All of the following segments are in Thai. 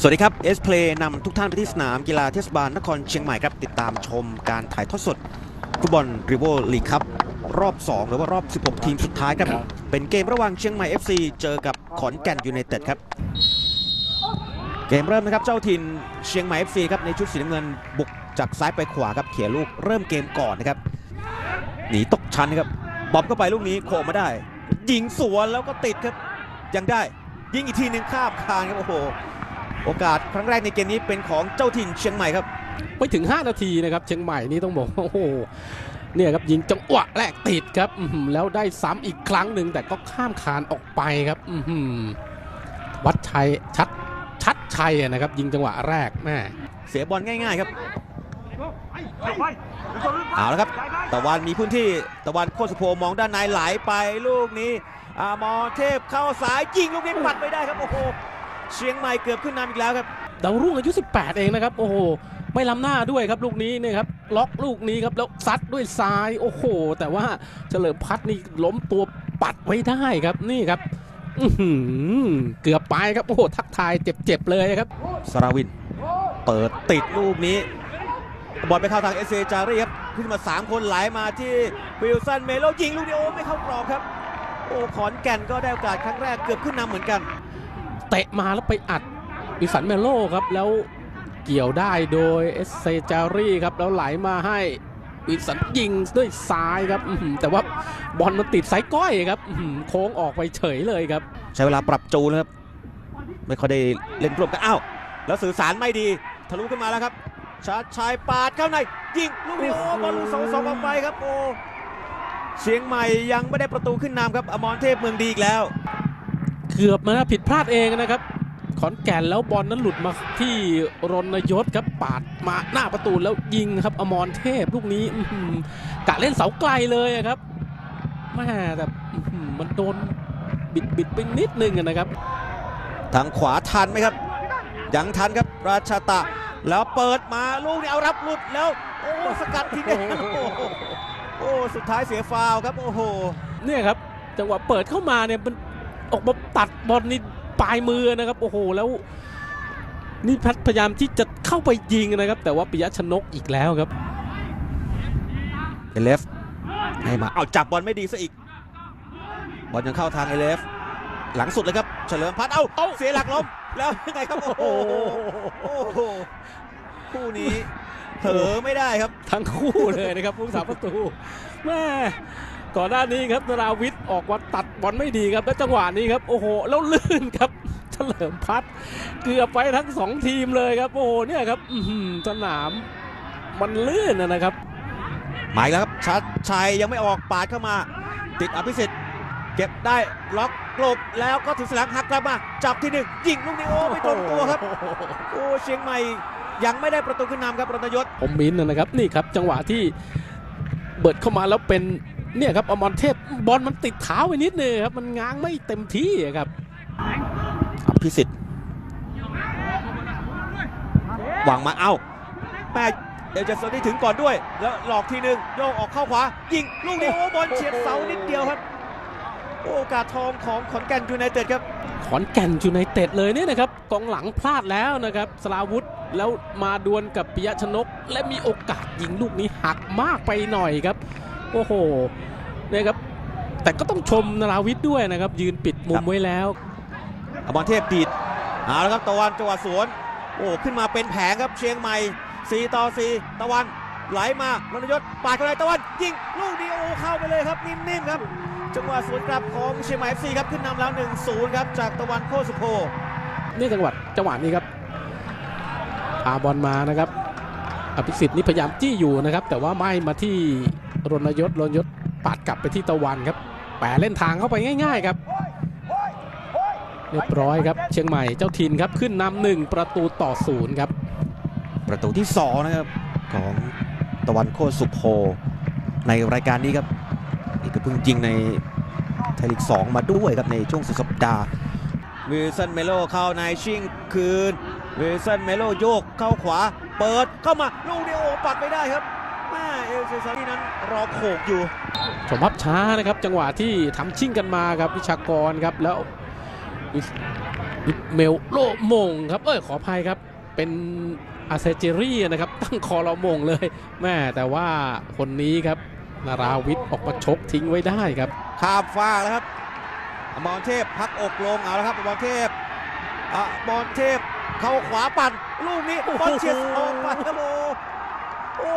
สวัสดีครับ S Play นำทุกท่านไปที่สนามกีฬาเทศบาลนครเชียงใหม่ครับ ติดตามชมการถ่ายทอดสดฟุตบอลริโวลีกครับ รอบ 2 หรือว่ารอบ 16 ทีมสุดท้ายครับ เป็นเกมระหว่างเชียงใหม่ FC เจอกับขอนแก่นยูไนเต็ดครับ เกมเริ่มนะครับ เจ้าถิ่นเชียงใหม่ FC ครับในชุดสีน้ำเงินบุกจากซ้ายไปขวาครับเขี่ยลูกเริ่มเกมก่อนนะครับหนีตกชั้นครับบอมเข้าไปลูกนี้โขมาได้ ยิงสวนแล้วก็ติดครับยังได้ยิงอีกทีหนึ่งข้ามคานครับโอ้โห โอกาสครั้งแรกในเกมนี้เป็นของเจ้าถิ่นเชียงใหม่ครับไม่ถึง 5 นาทีนะครับเชียงใหม่นี่ต้องบอกว่าโอ้โหเนี่ยครับยิงจังหวะแรกติดครับอื้อหือแล้วได้ซ้ำอีกครั้งหนึ่งแต่ก็ข้ามคานออกไปครับอื้อหือวัดชัยชัดชัดชัยอะนะครับ ยิงจังหวะแรกแม่เสียบอลง่าย ๆครับเอาละครับตะวันมีพื้นที่ตะวันโคตรสุโพมองด้านในไหลไปลูกนี้อามอเทพเข้าสายยิงลูกนี้ปัดไม่ได้ครับโอ้โห เชียงใหม่เกือบขึ้นนำอีกแล้วครับดาวรุ่งอายุ 18 เองนะครับ โอ้โห ไม่ล้ำหน้าด้วยครับลูกนี้เนี่ยครับล็อกลูกนี้ครับแล้วซัดด้วยซ้ายโอ้โห แต่ว่าเฉลิมพัฒน์นี่ล้มตัวปัดไว้ได้ครับนี่ครับอื้อหือเกือบไปครับโอ้โหทักทายเจ็บๆเลยครับสราวิน เปิดติดลูกนี้ บอลไปเข้าทางเอเซจารีครับขึ้นมา 3 คนไหลมาที่วิลสันเมโลยิงลูกนี้โอ้ไม่เข้ากรอบครับ โอ้ขอนแก่นก็ได้โอกาสครั้งแรกเกือบขึ้นนำเหมือนกัน เตะมาแล้วไปอัดวิสันเมโลครับแล้วเกี่ยวได้โดยเอสเซจารีครับแล้วไหลมาให้วิสันยิงด้วยซ้ายครับแต่ว่าบอลมันติดสายก้อยครับโค้งออกไปเฉยเลยครับ ใช้เวลาปรับจูนครับไม่ค่อยได้เล่นร่วมกันอ้าวแล้วสื่อสารไม่ดีทะลุขึ้นมาแล้วครับชาชายปาดเข้าในยิงลูกนี้โอ้บอลลูกสองสองออกไปครับโอ้เชียงใหม่ยังไม่ได้ประตูขึ้นนำครับอมรเทพเมืองดีอีกแล้ว เกือบมาผิดพลาดเองนะครับ ขอนแก่นแล้วบอลนั้นหลุดมาที่รณยศครับปาดมาหน้าประตูแล้วยิงครับ อมรเทพลูกนี้อื้อหือกะเล่นเสาไกลเลยอะครับแม่แต่อื้อหือมันโดนบิดบิดไปนิดนึงอะนะครับทางขวาทันไหมครับ ยังทันครับราชาตะ แล้วเปิดมาลูกนี้เอารับหลุดแล้ว โอ้สกัดทีเดียวโอ้โหโอ้สุดท้ายเสียฟาวล์ครับ โอ้โหเนี่ยครับจังหวะเปิดเข้ามาเนี่ยมัน ออกมาตัดบอลนี่ปลายมือนะครับ โอ้โหแล้วนี่พัดพยายามที่จะเข้าไปยิงนะครับ แต่ว่าปิยะชนกอีกแล้วครับเอเลฟให้มาเอาจับบอลไม่ดีซะอีก บอลยังเข้าทางเอเลฟหลังสุดเลยครับ เฉลิมพัฒน์เอ้าเอ้าเสียหลักล้มแล้วยังไงครับโอ้โหโอ้โหคู่นี้เผลอไม่ได้ครับ ทั้งคู่เลยนะครับผู้สาประตูแม่ ก่อนหน้านี้ครับนราวิทย์ออกมาตัดบอลไม่ดีครับแล้วจังหวะนี้ครับโอ้โหแล้วลื่นครับเฉลิมพัฒน์เกือบไปทั้งสองทีมเลยครับโอ้โหเนี่ยครับอื้อหือสนามมันลื่นนะนะครับ หมายแล้วครับชัดชัยยังไม่ออกปาดเข้ามา ติดอภิสิทธิ์เก็บได้ล็อกกลบแล้วก็ถึงสลังหักกลับมา จับที่หนึ่งยิงลูกนี้โอ้ไม่ตรงตัวครับโอ้เชียงใหม่ยังไม่ได้ประตูขึ้นนำครับรณยศผมมินท์นะครับนี่ครับจังหวะที่เบิดเข้ามาแล้วเป็น เนี่ยครับอมรเทพบอลมันติดเท้าไปนิดนึงครับ มันง้างไม่เต็มที่อะครับอภิสิทธิ์วางมาเอ้าแม่เดี๋ยวจะสนที่ถึงก่อนด้วย แล้วหลอกทีหนึ่งโยกออกเข้าขวา ยิงลูกนี้โอ้บอลเฉียดเสานิดเดียวครับโอ้โอกาสทองของขอนแก่นยูไนเต็ดครับ ขอนแก่นยูไนเต็ดเลยเนี่ยนะครับกองหลังพลาดแล้วนะครับสลาวุธแล้วมาดวลกับปิยะชนก และมีโอกาสยิงลูกนี้หักมากไปหน่อยครับ โอ้โหเนี่ยครับ แต่ก็ต้องชมนราวิทย์ด้วยนะครับ ยืนปิดมุครัมบไว้แล้วอมรเทพดีดเอาละครับตะวันจังหวะสวน โอ้ขึ้นมาเป็นแผงครับเชียงใหม่4ต่อ4ตะวันไหลมารณยศปาดเข้าในตะวันยิงลูกนี้โอ้เข้าไปเลยครับนิ่มๆครับ จังหวะสวนกลับของเชียงใหม่ FC ครับขึ้นนำแล้ว 1-0 ครับ จากตะวันโคสุโพนี่จังหวะจังหวะนี้ครับพาบอลมานะครับอภิสิทธิ์นี่พยายามจี้อยู่นะครับ แต่ว่าไม่มาที่ รณยศรณยศปาดกลับไปที่ตะวันครับแปะเล่นทางเข้าไปง่าย ๆ ครับเรียบร้อยครับ เชียงใหม่เจ้าถิ่นครับขึ้นนำหนึ่งประตูต่อศูนย์ครับ ประตูที่2นะครับของตะวันโคสุโพในรายการนี้ครับนี่ก็เพิ่งยิงในไทยลีก2มาด้วยครับในช่วงสุดสัปดาห์วิลสันเมโลเข้าในชิงคืนวิลสันเมโลโยกเข้าขวา เปิดเข้ามาลูกนี้โอ้ปัดไม่ได้ครับ แม่เอลเซซารีนั้นรอโขกอยู่ชมภาพช้านะครับ จังหวะที่ทำชิ่งกันมาครับวิชากรครับแล้ววิอิสเมลโลมงครับ เอ้ยขออภัยครับ เป็นอาเซเจรีนะครับ ตั้งคอเรามงเลยแม่แต่ว่าคนนี้ครับนาราวิทย์ออกมาชกทิ้งไว้ได้ครับข้ามฟ้ากแล้วครับอมรเทพพักอกลงเอาแล้วครับอมรเทพอมรเทพเข้าขวาปั่นลูกนี้บอลเฉียดออกไปครับโอ้โอ้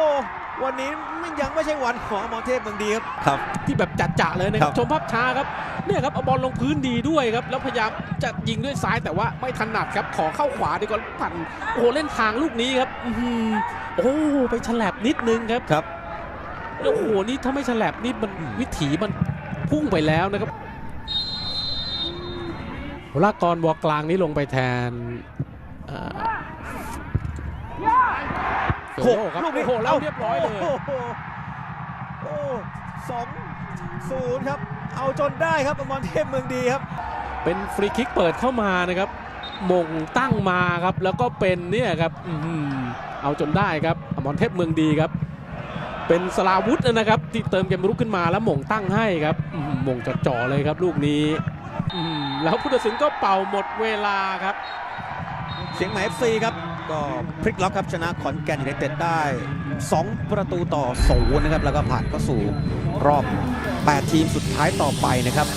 วันนี้มันยังไม่ใช่วันของอมรเทพเมืองดีครับครับ ที่แบบจัดจะเลยนะคครัรับบชมภาพช้าครับเนี่ยครับเอาบอลลงพื้นดีด้วยครับ แล้วพยายามจะยิงด้วยซ้ายแต่ว่าไม่ถนัดครับ ขอเข้าขวาดีกว่าปั่นโอ้โหเล่นทางลูกนี้ครับอื้อหือโอ้โหไปฉลับนิดนึงครับครับ โอ้โหนี่ถ้าไม่ฉลับนี่มันอืมวิถีมันพุ่งไปแล้วนะครับวรากรวอกลางนี้ลงไปแทนเอ่อเฟห โรกครับลูกนี้โอ้โหแล้วเรียบร้อยเลยโอ้โหโอ้สองศูนย์ครับ เอาจนได้ครับอมรเทพเมืองดีครับ เป็นฟรีคิกเปิดเข้ามานะครับ มงตั้งมาครับ แล้วก็เป็นเนี่ยครับอื้อหือเอาจนได้ครับอมรเทพเมืองดีครับ เป็นสลาวุธนะครับ ที่เติมเกมรุกขึ้นมาแล้วหม่งตั้งให้ครับอื้อหือหม่งจ่อๆเลยครับ ลูกนี้อื้อหือแล้วผู้ตัดสินก็เป่าหมดเวลาครับเชียงใหม่ FC ครับ ก็พลิกล็อกครับชนะขอนแก่นยูไนเต็ดได้ 2 ประตูต่อศูนย์นะครับ แล้วก็ผ่านเข้าสู่รอบ 8 ทีมสุดท้ายต่อไปนะครับ